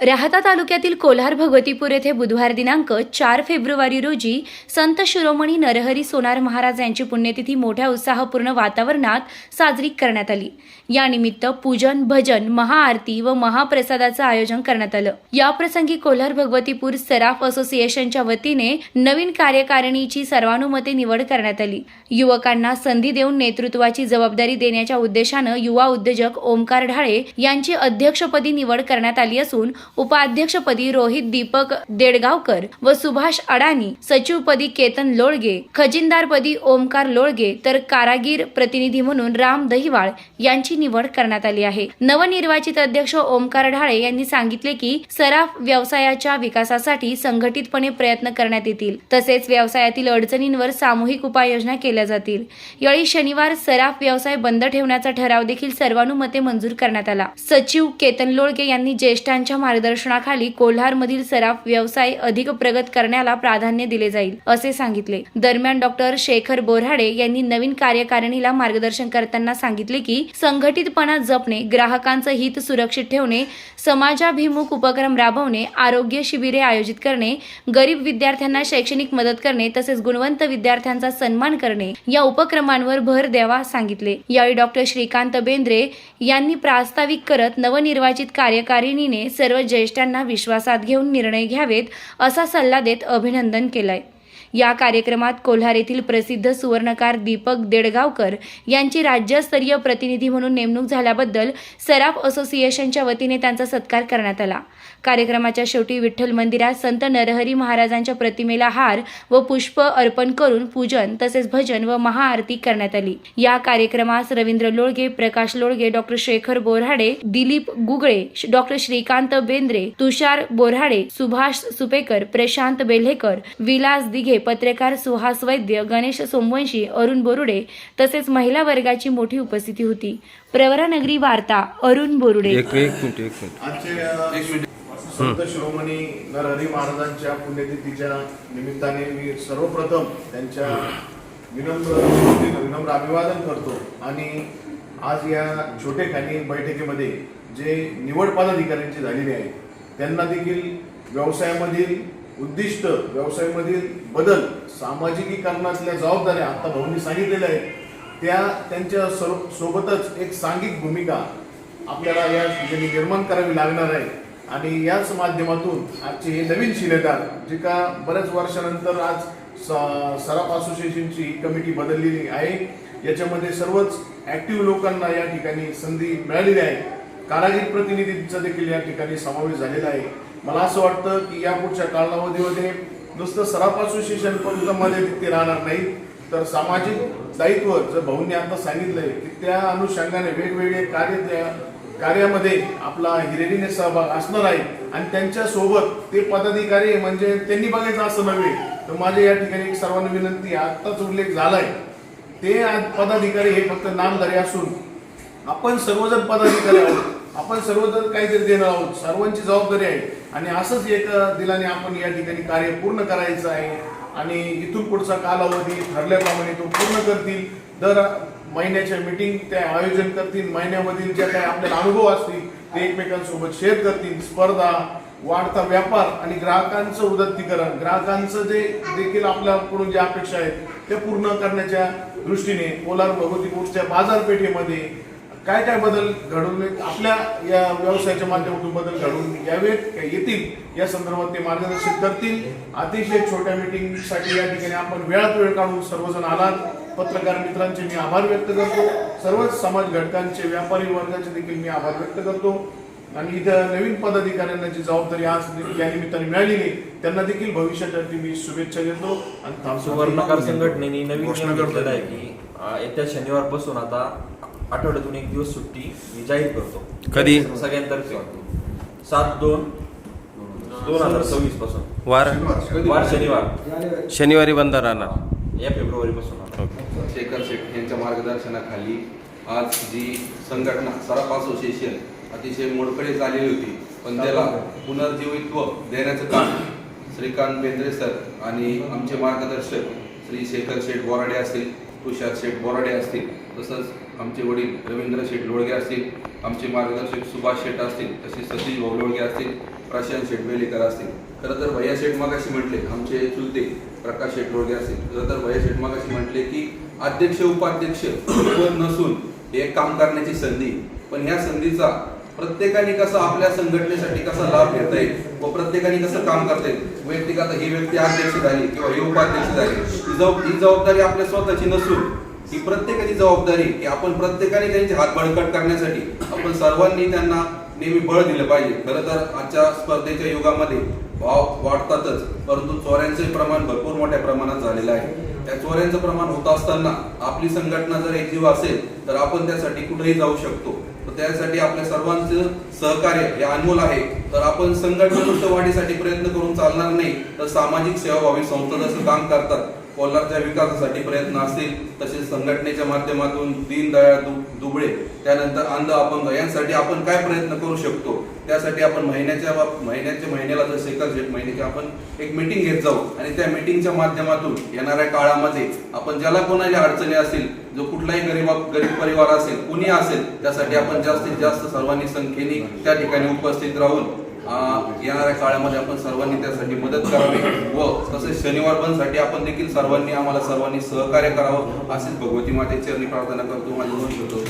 राहता तालुक्यातील कोल्हार भगवतीपूर येथे बुधवार दिनांक चार फेब्रुवारी रोजी संत शिरोमणी नरहरी सोनार महाराज यांची पुण्यतिथी मोठ्या उत्साहपूर्ण वातावरणात साजरी करण्यात आली. यानिमित्त पूजन भजन महाआरती व महाप्रसादाचं आयोजन करण्यात आलं. याप्रसंगी कोल्हार भगवतीपूर सराफ असोसिएशनच्या वतीने नवीन कार्यकारिणीची सर्वानुमते निवड करण्यात आली. युवकांना संधी देऊन नेतृत्वाची जबाबदारी देण्याच्या उद्देशानं युवा उद्योजक ओमकार ढाळे यांची अध्यक्षपदी निवड करण्यात आली असून उपाध्यक्षपदी रोहित दीपक देडगावकर व सुभाष अडाणी सचिवपदी केतन लोळगे खजिनदारपदी ओमकार लोळगे तर कारागीर प्रतिनिधी म्हणून राम दहिवाळ यांची निवड करण्यात आली आहे. नवनिर्वाचित अध्यक्ष ओमकार ढाळे यांनी सांगितले की सराफ व्यवसायाच्या विकासासाठी संघटितपणे प्रयत्न करण्यात येतील. तसेच व्यवसायातील अडचणींवर सामूहिक उपाययोजना केल्या जातील. यावेळी शनिवार सराफ व्यवसाय बंद ठेवण्याचा ठराव देखील सर्वानुमते मंजूर करण्यात आला. सचिव केतन लोळगे यांनी ज्येष्ठांच्या मार्गदर्शनाखाली कोल्हारमधील सराफ व्यवसाय अधिक प्रगत करण्याला प्राधान्य दिले जाईल असे सांगितले. दरम्यान डॉक्टर शेखर बोराडे यांनी नवीन कार्यकारिणीला मार्गदर्शन करताना सांगितले की संघटितपणा जपणे ग्राहकांचं हित सुरक्षित ठेवणे समाजाभिमुख उपक्रम राबवणे आरोग्य शिबिरे आयोजित करणे गरीब विद्यार्थ्यांना शैक्षणिक मदत करणे तसेच गुणवंत विद्यार्थ्यांचा सन्मान करणे या उपक्रमांवर भर द्यावा सांगितले. यावेळी डॉक्टर श्रीकांत बेंद्रे यांनी प्रास्ताविक करत नवनिर्वाचित कार्यकारिणीने सर्व ज्येष्ठांना विश्वासात घेऊन निर्णय घ्यावेत असा सल्ला देत अभिनंदन केलंय. या कार्यक्रमात कोल्हार येथील प्रसिद्ध सुवर्णकार दीपक देडगावकर यांची राज्यस्तरीय प्रतिनिधी म्हणून नेमणूक झाल्याबद्दल सराफ असोसिएशनच्या वतीने त्यांचा सत्कार करण्यात आला. कार्यक्रमाच्या शेवटी विठ्ठल मंदिरात संत नरहरी महाराजांच्या प्रतिमेला हार व पुष्प अर्पण करून पूजन तसेच भजन व महाआरती करण्यात आली. या कार्यक्रमास रवींद्र लोळगे प्रकाश लोळगे डॉक्टर शेखर बोराडे दिलीप गुगळे डॉक्टर श्रीकांत बेंद्रे तुषार बोराडे सुभाष सुपेकर प्रशांत बेल्हेकर विलास दिघे पत्रकार सुहास वैद्य गणेश सोमवंशी अरुण बोरुडे तसेच महिला वर्गाची मोठी उपस्थिती होती. प्रवरानगरी वार्ता अरुण बोरुडे. एक एक मिनिट एक मिनिट. आजचे संत शिरोमणी नरहरी महाराजांच्या पुण्यतिथीच्या निमित्ताने मी सर्वप्रथम त्यांच्या विनम्र विनम्र अभिवादन करतो. आणि आज या छोटेखानी बैठकीमध्ये जे निवड पदाधिकाऱ्यांची झालेली आहे त्यांना देखील व्यवसायामधील उद्दिष्ट व्यवसायामधील बदल सामाजिकीकरणातल्या जबाबदाऱ्या आता भाऊंनी सांगितलेल्या आहेत त्या त्यांच्या सर्व सोबतच एक सांघिक भूमिका आपल्याला या ठिकाणी निर्माण करावी लागणार आहे. आणि याच माध्यमातून आजचे हे नवीन शिलेदार जे का बऱ्याच वर्षानंतर आज स- सराफ असोसिएशनची कमिटी बदललेली आहे याच्यामध्ये सर्वच ॲक्टिव्ह लोकांना या ठिकाणी संधी मिळालेली आहे. कारागीर प्रतिनिधींचा देखील या ठिकाणी समावेश झालेला आहे. मला असं वाटतं की या पुढच्या कालावधीमध्ये नुसतं सराफ असोसिएशन पण मध्ये ते राहणार नाही. तर सामाजिक दायित्व जर भाऊंनी आता सांगितलंय की त्या अनुषंगाने वेगवेगळे कार्य त्या कार्यामध्ये आपला हिरेरीने सहभाग असणार आहे आणि त्यांच्यासोबत ते पदाधिकारी म्हणजे त्यांनी बघायचं असं नव्हे. तर माझ्या या ठिकाणी एक सर्वांना विनंती आत्ताच उल्लेख झालाय. ते पदाधिकारी हे फक्त नामधारी असून आपण सर्वजण पदाधिकारी आहोत. आपण सर्वजण काहीतरी देणार आहोत. सर्वांची जबाबदारी आहे. आणि असंच एक दिलाने आपण या ठिकाणी कार्य पूर्ण करायचं आहे. आणि इथून पुढचा कालावधी ठरल्याप्रमाणे तो पूर्ण करतील. दर महिन्याच्या मीटिंग त्या आयोजन करतील. महिन्यामधील ज्या काही आपल्याला अनुभव असतील ते एकमेकांसोबत शेअर करतील. स्पर्धा वाढता व्यापार आणि ग्राहकांचं उदत्तीकरण. ग्राहकांचं जे देखील आपल्याकडून ज्या अपेक्षा आहेत त्या पूर्ण करण्याच्या दृष्टीने कोलार भगवतीपूरच्या बाजारपेठेमध्ये काय काय बदल घडून आपल्या या व्यवसायाच्या माध्यमातून बदल घडून यावेत का येतील? या संदर्भात ते मार्गदर्शन करतील. अतिशय छोट्या मीटिंगसाठी या ठिकाणी आपण वेळात वेळ काढून सर्वजण आलात. पत्रकार मित्रांचे मी आभार व्यक्त करतो. सर्वच समाज घटकांचे व्यापारी वर्गाचे देखील मी आभार व्यक्त करतो. आणि इथं नवीन पदाधिकाऱ्यांना जी जबाबदारी आज या निमित्ताने मिळालेली आहे, त्यांना देखील भविष्यासाठी मी शुभेच्छा देतो. आणि. सुवर्णकार संघटनेने नवीन घोषणा करतो. आहे की येत्या शनिवारपासून आता आठवड्यातून एक दिवस सुट्टी मी जाहीर करतो. कधी? सगळ्यांतर्फे. सात दोन दोन हजार सव्वीसपासून. वार? वार शनिवार. शनिवारी बंद राहणार. या फेब्रुवारी पासून शेखर शेख यांच्या मार्गदर्शनाखाली आज जी संघटना सराफ असोसिएशन अतिशय मोडकळे झालेली होती पण त्याला पुनर्जीवित्व देण्याचं काम श्रीकांत बेंद्रे सर आणि आमचे मार्गदर्शक श्री शेखर शेठ बोराडे असतील तुषार शेठ बोराडे असतील तसंच आमचे वडील रवींद्र शेठ लोळगे असतील आमचे मार्गदर्शक सुभाष शेठ असतील तसेच सतीश भाऊ लोळगे असतील प्रशांत शेठ वेलीकर असतील. खरं तर भैया शेठ मागाशी म्हटले आमचे चुलते प्रकाश शेठ लोळगे असतील. खरं तर भैया शेठ मागाशी म्हटले की अध्यक्ष उपाध्यक्ष पद नसून हे एक काम करण्याची संधी. पण ह्या संधीचा प्रत्येकाने कसं आपल्या संघटनेसाठी कसा लाभ घेता येईल व प्रत्येकाने कसं काम करता येईल? वैयक्तिक आता ही व्यक्ती अध्यक्ष झाली किंवा ही उपाध्यक्ष झाली ही जबाबदारी आपल्या स्वतःची नसून ही प्रत्येकाची जबाबदारी की आपण प्रत्येकाने त्यांचे हात बळकट करण्यासाठी आपण सर्वांनी त्यांना नेहमी बळ दिलं पाहिजे. खरं तर आजच्या स्पर्धेच्या युगामध्ये भाव वाढतातच परंतु चोऱ्यांचे प्रमाण भरपूर मोठ्या प्रमाणात झालेलं आहे. त्या चोऱ्यांचं प्रमाण होत असताना आपली संघटना जर एकजीव असेल तर आपण त्यासाठी कुठेही जाऊ शकतो. तर त्यासाठी आपल्या सर्वांचं सहकार्य हे अनमोल आहे. तर आपण संघटना वाढीसाठी प्रयत्न करून चालणार नाही तर सामाजिक सेवाभावी संस्था जसं काम करतात कोल्हारच्या विकासासाठी प्रयत्न असतील तसेच संघटनेच्या माध्यमातून दीनदयाळ दु- दुबळे त्यानंतर अंध अपंग यांसाठी आपण काय प्रयत्न करू शकतो? त्यासाठी आपण महिन्याच्या बाब- महिन्याच्या महिन्याला जसं एकाच जेट महिन्याची आपण एक मीटिंग घेत जाऊ आणि त्या मीटिंगच्या माध्यमातून येणाऱ्या काळामध्ये आपण ज्याला कोणाच्या अडचणी असतील जो कुठलाही गरीब गरीब परिवार असेल कुणी असेल त्यासाठी आपण जास्तीत जास्त सर्वांनी संख्येने त्या ठिकाणी उपस्थित राहून येणाऱ्या काळामध्ये आपण सर्वांनी त्यासाठी मदत करावी व तसेच शनिवार बंदसाठी आपण देखील सर्वांनी आम्हाला सर्वांनी सहकार्य करावं अशीच भगवती माते चरणी प्रार्थना करतो माझे दोन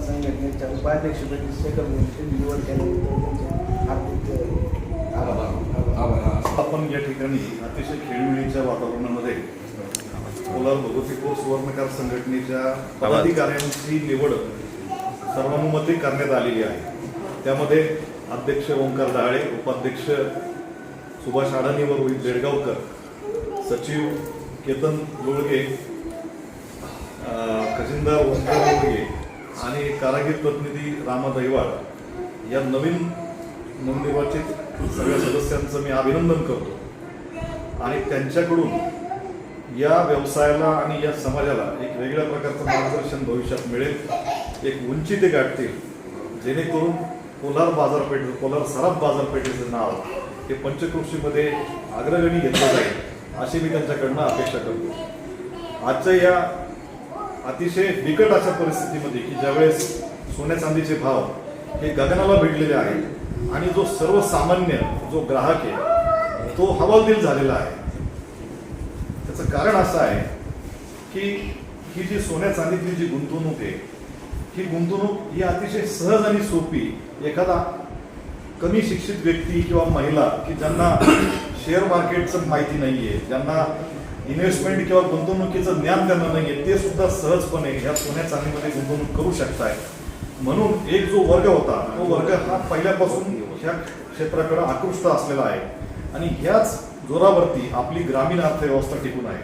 संघटनेच्या उपाध्यक्षपदी निवड आपण या ठिकाणी अतिशय खेळीमेळीच्या वातावरणामध्ये कोलार भगवतीपूर सुवर्णकार संघटनेच्या पदाधिकाऱ्यांची निवड सर्वानुमती करण्यात आलेली आहे. त्यामध्ये अध्यक्ष ओंकार दहाळे उपाध्यक्ष सुभाष आडानी व रोहित बेडगावकर सचिव केतन लोळगे खजिनदार ओंकार लोळगे आणि कारागीर प्रतिनिधी रामा दैवाड या नवीन नवनिर्वाचित सगळ्या सदस्यांचं मी अभिनंदन करतो. आणि त्यांच्याकडून या व्यवसायाला आणि या समाजाला एक वेगळ्या प्रकारचं मार्गदर्शन भविष्यात मिळेल. एक उंची ते गाठतील. जेणेकरून कोलार बाजारपेठ कोलार सराफ बाजारपेठेचं नाव हे पंचकृषीमध्ये अग्रगणी घेतलं जाईल अशी मी त्यांच्याकडनं अपेक्षा करतो. आजच्या या अतिशय बिकट अशा परिस्थितीमध्ये की ज्यावेळेस सोन्या चांदीचे भाव हे गगनाला भिडलेले आहेत आणि जो सर्वसामान्य जो ग्राहक आहे तो हवालदिल झालेला आहे. त्याचं कारण असं आहे की ही जी सोन्या चांदीतली जी गुंतवणूक आहे ही गुंतवणूक ही अतिशय सहज आणि सोपी. एखादा कमी शिक्षित व्यक्ती किंवा महिला की ज्यांना शेअर मार्केटचं माहिती नाही आहे ज्यांना इन्व्हेस्टमेंट किंवा गुंतवणुकीचं ज्ञान त्यांना आहे ते सुद्धा सहजपणे ह्या सोन्या चांदीमध्ये गुंतवणूक करू शकताय. म्हणून एक जो वर्ग होता तो वर्ग हा पहिल्यापासून ह्या क्षेत्राकडे आकृष्ट असलेला आहे. आणि ह्याच जोरावरती आपली ग्रामीण अर्थव्यवस्था टिकून आहे.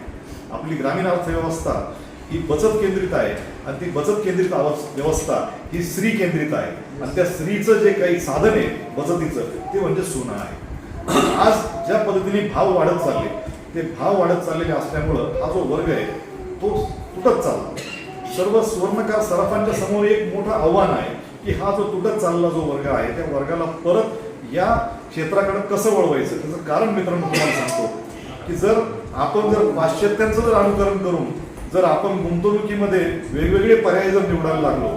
आपली ग्रामीण अर्थव्यवस्था ही बचत केंद्रित आहे. आणि ती बचत केंद्रित व्यवस्था ही स्त्री केंद्रित आहे. आणि त्या स्त्रीचं जे काही साधन आहे बचतीचं ते म्हणजे सोनं आहे. आज ज्या पद्धतीने भाव वाढत चालले ते भाव वाढत चाललेले असल्यामुळं हा जो वर्ग आहे तो तुटत चालला. सर्व सुवर्णकार सराफांच्या समोर एक मोठं आव्हान आहे की हा जो तुटत चाललेला जो वर्ग आहे त्या वर्गाला परत या क्षेत्राकडे कसं वळवायचं? त्याचं कारण मित्रांनो तुम्हाला सांगतो की जर आपण जर पाश्चात्यांचं जर अनुकरण करून जर आपण गुंतवणुकीमध्ये वेगवेगळे पर्याय जर निवडायला लागलो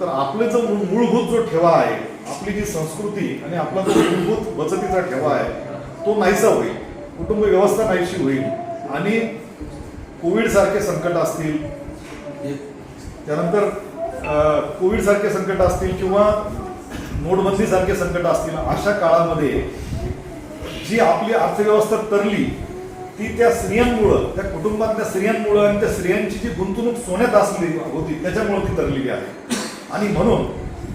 तर आपले जो मूलभूत जो ठेवा आहे आपली जी संस्कृती आणि आपला जो मूलभूत बचतीचा ठेवा आहे तो नाहीसा होईल. कुटुंब व्यवस्था नाहीशी होईल. आणि कोविड सारखे संकट असतील त्यानंतर कोविड सारखे संकट असतील किंवा नोटबंदी सारखे संकट असतील अशा काळामध्ये जी आपली अर्थव्यवस्था तरली ती त्या स्त्रियांमुळं त्या कुटुंबातल्या स्त्रियांमुळं आणि त्या स्त्रियांची जी गुंतवणूक सोन्यात असली होती त्याच्यामुळं ती तरलेली आहे. आणि म्हणून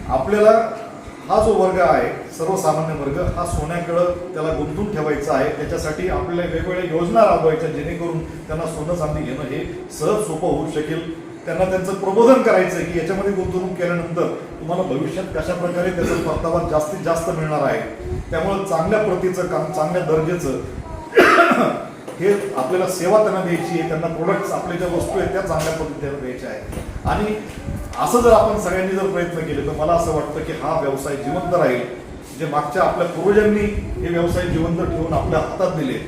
आपल्याला हा जो वर्ग आहे सर्वसामान्य वर्ग हा सोन्याकडं त्याला गुंतून ठेवायचा आहे. त्याच्यासाठी आपल्याला वेगवेगळ्या योजना राबवायच्या जेणेकरून त्यांना सोनं चांदी घेणं हे सहज सोपं होऊ शकेल. त्यांना त्यांचं प्रबोधन करायचं की याच्यामध्ये गुंतवणूक केल्यानंतर तुम्हाला भविष्यात कशा प्रकारे त्याचा परतावा जास्तीत जास्त मिळणार आहे. त्यामुळे चांगल्या प्रतीचं काम चांगल्या दर्जेचं हे आपल्याला सेवा त्यांना द्यायची आहे त्यांना प्रोडक्ट्स आपल्या ज्या वस्तू आहेत त्या चांगल्या पद्धतीने द्यायच्या आहेत. आणि असं जर आपण सगळ्यांनी जर प्रयत्न केले तर मला असं वाटतं की हा व्यवसाय जिवंत राहील. जे मागच्या आपल्या पूर्वजांनी हे व्यवसाय जिवंत ठेवून आपल्या हातात दिले.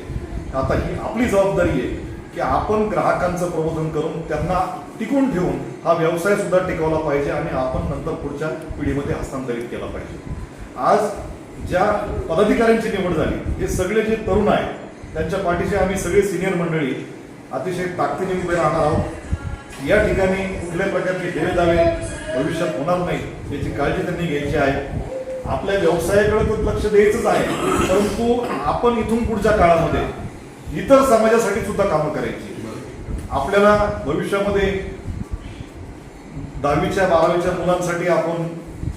आता ही आपली जबाबदारी आहे की आपण ग्राहकांचं प्रबोधन करून त्यांना टिकून ठेवून हा व्यवसाय सुद्धा टिकवला पाहिजे आणि आपण नंतर पुढच्या पिढीमध्ये हस्तांतरित केला पाहिजे. आज ज्या पदाधिकाऱ्यांची निवड झाली हे सगळे जे तरुण आहेत त्यांच्या पाठीशी आम्ही सगळे सिनियर मंडळी अतिशय ताकदीने उभे राहणार आहोत. या ठिकाणी कुठल्याही प्रकारचे हेवे दावे भविष्यात होणार नाही याची काळजी त्यांनी घ्यायची आहे. आपल्या व्यवसायाकडे तर लक्ष द्यायचंच आहे परंतु आपण इथून पुढच्या काळामध्ये इतर समाजासाठी सुद्धा कामं करायची. आपल्याला भविष्यामध्ये दहावीच्या बारावीच्या मुलांसाठी आपण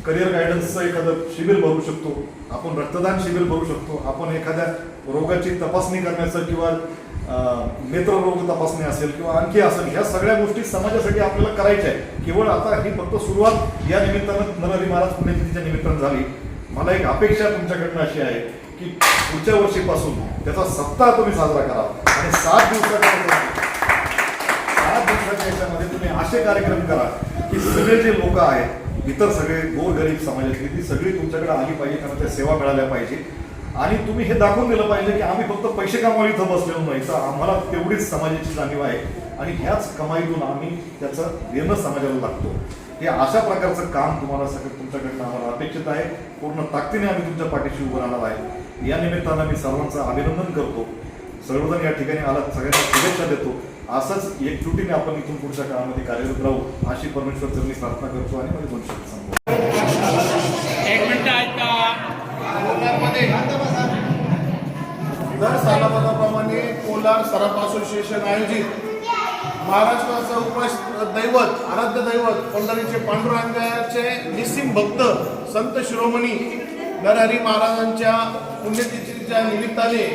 करिअर गायडन्सचं एखादं शिबिर भरू शकतो. आपण रक्तदान शिबिर भरू शकतो. आपण एखाद्या रोगाची तपासणी करण्याचं किंवा अं, नेत्ररोग तपासणी असेल किंवा आणखी असेल ह्या सगळ्या गोष्टी समाजासाठी आपल्याला करायच्या आहे केवळ आता ही फक्त सुरुवात या निमित्तानं नरहरी महाराज पुण्यतिथीच्या निमित्तानं झाली. मला एक अपेक्षा तुमच्याकडनं अशी आहे की पुढच्या वर्षीपासून त्याचा सप्ताह तुम्ही साजरा करा आणि सात दिवसाच्या सात दिवसाच्या याच्यामध्ये तुम्ही असे कार्यक्रम करा की सगळे जे लोक आहेत इतर सगळे गोरगरीब समाजातली ती सगळी तुमच्याकडे आली पाहिजे त्यांना त्या सेवा मिळाल्या पाहिजे. आणि तुम्ही हे दाखवून दिलं पाहिजे की आम्ही फक्त पैसे कमावली इथं बसलेलो नाही. तर आम्हाला तेवढीच समाजाची जाणीव आहे. आणि ह्याच कमाईतून आम्ही त्याचं देणं समाजाला लागतो. हे अशा प्रकारचं काम तुम्हाला सगळं तुमच्याकडनं आम्हाला अपेक्षित आहे. पूर्ण ताकदीने आम्ही तुमच्या पाठीशी उभं राहणार आहे. या निमित्तानं मी सर्वांचं अभिनंदन करतो. सर्वजण या ठिकाणी आलात सगळ्यांना शुभेच्छा देतो. असंच एकजुटीने आपण इथून पुढच्या काळामध्ये कार्यरत राहू अशी परमेश्वर मी प्रार्थना करतो आणि माझे दोन शब्द सांगतो. दर सालाबादाप्रमाणे कोलार सराफ असोसिएशन आयोजित. महाराष्ट्राचं उपस दैवत आराध्य दैवत पंढरीचे पांडुरंगाचे निस्सिम भक्त संत शिरोमणी नरहरी महाराजांच्या पुण्यतिथीच्या निमित्ताने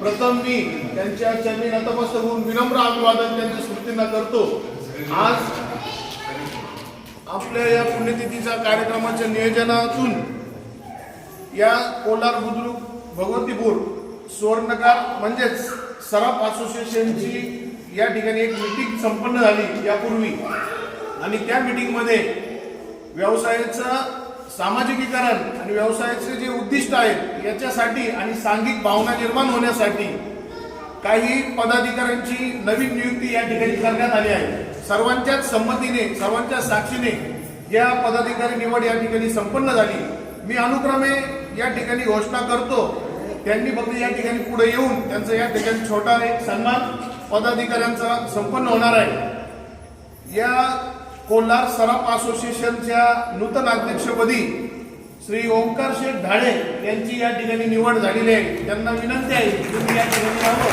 प्रथम मी त्यांच्या चरणी नतमस्तक होऊन विनम्र अभिवादन त्यांच्या स्मृतींना करतो. आज आपल्या या पुण्यतिथीच्या कार्यक्रमाच्या नियोजनातून या कोलार बुद्रुक भगवतीपूर सुवर्णकार म्हणजेच सराफ असोसिएशनची या ठिकाणी एक मीटिंग संपन्न झाली यापूर्वी. आणि त्या मीटिंगमध्ये व्यवसायाचं सामाजिकीकरण आणि व्यवसायाचे जे उद्दिष्ट आहेत याच्यासाठी आणि सांघिक भावना निर्माण होण्यासाठी काही पदाधिकाऱ्यांची नवीन नियुक्ती या ठिकाणी करण्यात आली आहे. सर्वांच्याच संमतीने सर्वांच्या साक्षीने या पदाधिकारी निवड या ठिकाणी संपन्न झाली. मी अनुक्रमे या ठिकाणी घोषणा करतो. त्यांनी फक्त या ठिकाणी पुढे येऊन त्यांचा या ठिकाणी छोटा एक सन्मान पदाधिकाऱ्यांचा संपन्न होणार आहे. या कोल्हार सराफ असोसिएशनच्या नूतन अध्यक्षपदी श्री ओंकार शेठ ढाळे यांची या ठिकाणी निवड झालेली आहे. त्यांना विनंती आहे तुम्ही या ठिकाणी यावं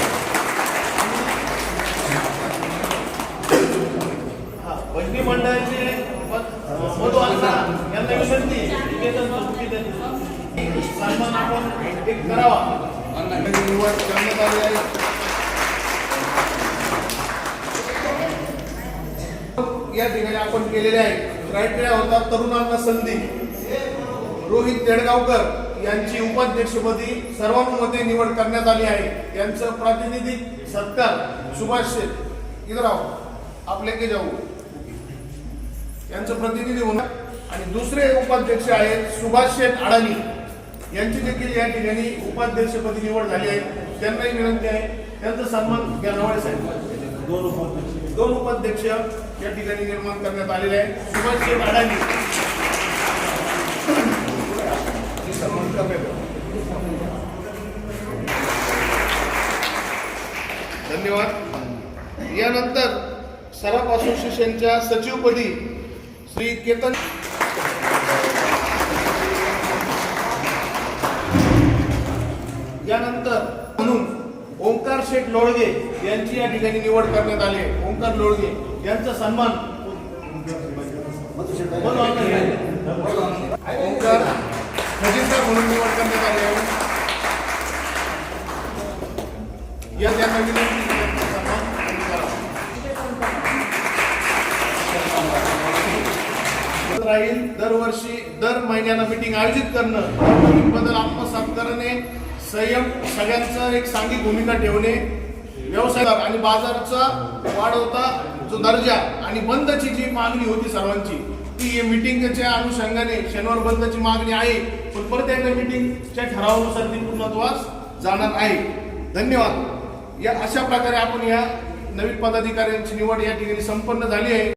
हा, भजनी मंडळाचे पद- मधु अण्णा यांना विनंती आहे. निकेतन चौधरी त्यांनी सन्मान आपण एक करावा. निवड करण्यात आली आहे या ठिकाणी आपण केलेले आहे. क्रायटेरिया होता तरुणांना संधी. रोहित देडगावकर यांची उपाध्यक्षपदी सर्वानुमते निवड करण्यात आली आहे. यांचं प्रातिनिधिक सत्कार सुभाष शेख इधर आपले के जाऊ. यांचं प्रतिनिधी होणार. आणि दुसरे उपाध्यक्ष आहेत सुभाष शेठ अडाणी. यांची देखील या ठिकाणी उपाध्यक्षपदी निवड झाली आहे. त्यांनाही विनंती आहे. त्यांचा सन्मान घ्या साहेब. दोन उपाध्यक्ष. दोन उपाध्यक्ष या ठिकाणी निर्माण करण्यात आलेले आहे सुभाष शेठ अडाणी. सन्मान करण्यात धन्यवाद. यानंतर सराफ असोसिएशनच्या सचिवपदी श्री केतन यानंतर म्हणून ओंकार शेठ लोळगे यांची या ठिकाणी निवड करण्यात आली ओंकार लोळगे यांचा सन्मान ओंकार खजिनदार म्हणून निवड करण्यात आली आहे. या त्यांना विनंती राहील दरवर्षी दर महिन्याला मिटिंग आयोजित करणं बदल आत्मसात करणे संयम सगळ्यांचं एक सांघिक भूमिका ठेवणे व्यवसाय आणि बाजारचा वाढवता जो दर्जा आणि बंदची जी मागणी होती सर्वांची ती मिटिंगच्या अनुषंगाने शनिवार बंदची मागणी आहे. पण परत एकदा मिटिंगच्या ठरावानुसार ती पूर्णत्वास जाणार आहे. धन्यवाद. या अशा प्रकारे आपण या नवीन पदाधिकाऱ्यांची निवड या ठिकाणी संपन्न झाली आहे.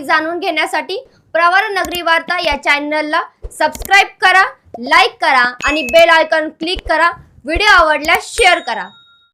घडामोडी जाणून घेण्यासाठी प्रवर नगरी वार्ता या चॅनलला सबस्क्राईब करा लाईक करा आणि बेल आयकॉन क्लिक करा. व्हिडिओ आवडल्यास शेअर करा.